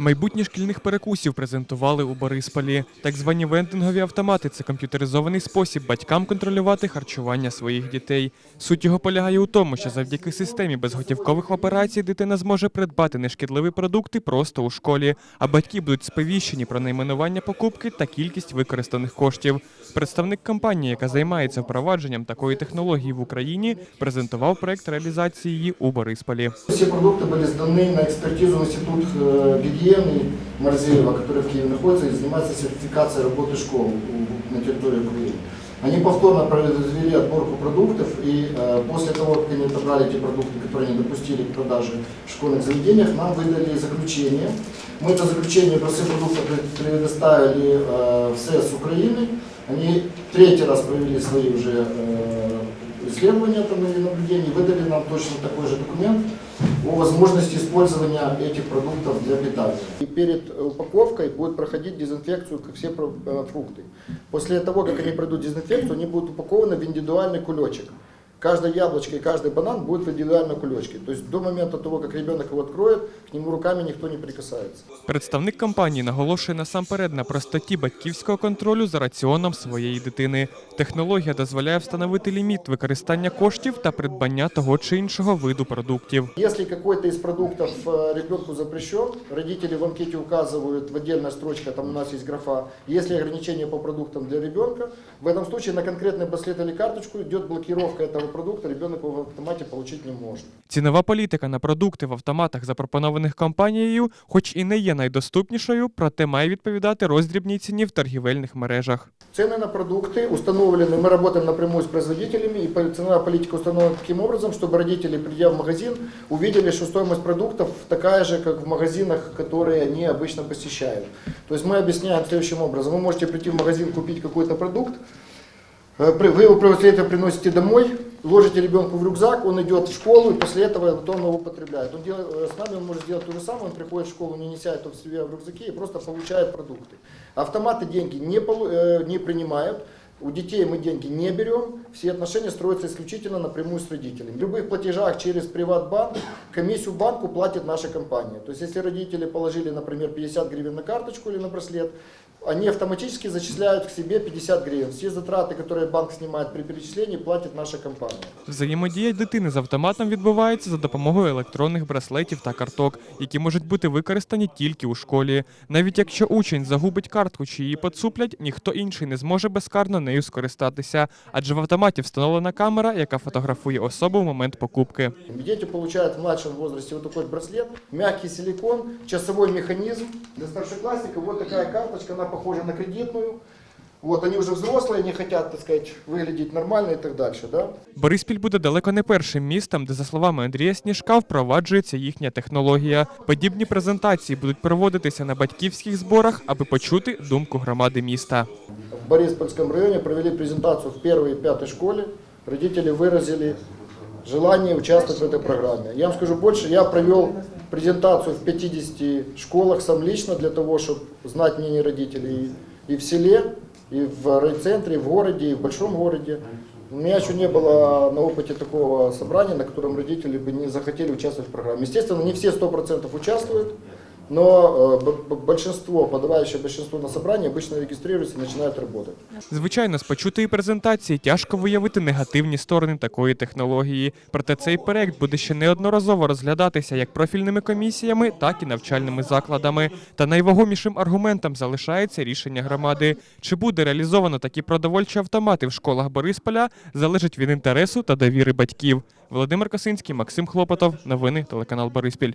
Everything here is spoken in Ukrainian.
Майбутнє шкільних перекусів презентували у Борисполі. Так звані вендингові автомати це комп'ютеризований спосіб батькам контролювати харчування своїх дітей. Суть його полягає у тому, що завдяки системі безготівкових операцій дитина зможе придбати нешкідливі продукти просто у школі, а батьки будуть сповіщені про найменування покупки та кількість використаних коштів. Представник компанії, яка займається впровадженнем такої технології в Україні, презентував проект реалізації її у Борисполі. Все продукты были сданы на экспертизу в Институт Гигиены Морзеева, который в Киеве находится и занимается сертификацией работы школ на территории Украины. Они повторно произвели отборку продуктов, и э, после того, как они отобрали те продукты, которые они допустили к продаже в школьных заведениях, нам выдали заключение. Мы это заключение про все продукты пред- предоставили э, в СЭС Украины. Они третий раз провели свои уже э, исследования там, и наблюдения, выдали нам точно такой же документ о возможности использования этих продуктов для питания. И перед упаковкой будет проходить дезинфекцию, как все про- э, фрукты. После того, как они пройдут дезинфекцию, они будут упакованы в индивидуальный кулечек. Каждое яблочко и каждый банан будет в индивидуальном кулечке. То есть до момента того, как ребенок его откроет, к нему руками никто не прикасается. Представник компанії наголошує насамперед на простоті батьківського контролю за раціоном своєї дитини. Технологія дозволяє встановити ліміт використання коштів та придбання того чи іншого виду продуктів. Если какой-то из продуктов э, ребенку запрещен, родители в анкете указывают в отдельная строчка, там у нас есть графа, если ограничения по продуктам для ребенка, в этом случае на конкретный браслет или карточку идет блокировка этого продукта, ребенок его в автомате получить не может. Цінова політика на продукти в автоматах, запропонованих компанією, хоч і не є найдоступнішою, проте має відповідати роздрібній ціні в торгівельних мережах. Цены на продукты установлены, мы работаем напрямую с производителями, и по- ценовая политика установлена таким образом, чтобы родители, придя в магазин, увидели, что стоимость продуктов такая же, как в магазинах, которые они обычно посещают. То есть мы объясняем следующим образом. Вы можете прийти в магазин, купить какой-то продукт, э, при- вы его после этого приносите домой, ложите ребенку в рюкзак, он идет в школу, и после этого вот он его употребляет. Он делает, э, с нами он может сделать то же самое, он приходит в школу, не неся это в себе в рюкзаке, и просто получает продукты. Автоматы деньги не, э, не принимают, у детей мы деньги не берем, все отношения строятся исключительно напрямую с родителями. В любых платежах через приватбанк комиссию банку платит наша компания. То есть если родители положили, например, 50 гривен на карточку или на браслет, они автоматически зачисляют к себе 50 гривен. Все затраты, которые банк снимает при перечислении, платит наша компания. Взаємодія дитини з автоматом відбувається за допомогою електронних браслетів та карток, які можуть бути використані тільки у школі. Навіть якщо учень загубить картку чи її поцуплять, ніхто інший не зможе безкарно нею скористатися, адже в автоматі встановлена камера, яка фотографує особу в момент покупки. Дети получают в младшем возрасте вот такой вот браслет, мягкий силикон, часовой механизм. Для старшеклассников вот такая карточка, она похожа на кредитную. Вот они уже взрослые, они хотят, так сказать, выглядеть нормально и так дальше, да? Бориспіль буде далеко не першим містом, де, за словами Андрія Сніжка, впроваджується їхня технологія. Подібні презентації будуть проводитися на батьківських зборах, аби почути думку громади міста. В Бориспольском районе провели презентацию в первой и пятой школе. Родители выразили желание участвовать в этой программе. Я вам скажу больше, я провел презентацию в 50 школах сам лично для того, чтобы знать мнение родителей и, и в селе, и в райцентре, и в городе, и в большом городе. У меня еще не было на опыте такого собрания, на котором родители бы не захотели участвовать в программе. Естественно, не все 100% участвуют, но э, большинство, подавающее большинство на собрание, обычно регистрируются и начинают работать. Звичайно, з почутої презентації тяжко виявити негативні сторони такої технології. Проте цей проект буде ще неодноразово розглядатися як профільними комісіями, так і навчальними закладами. Та найвагомішим аргументом залишається рішення громади. Чи буде реалізовано такі продовольчі автомати в школах Борисполя, залежить від інтересу та довіри батьків. Володимир Косинський, Максим Хлопотов. Новини телеканал Бориспіль.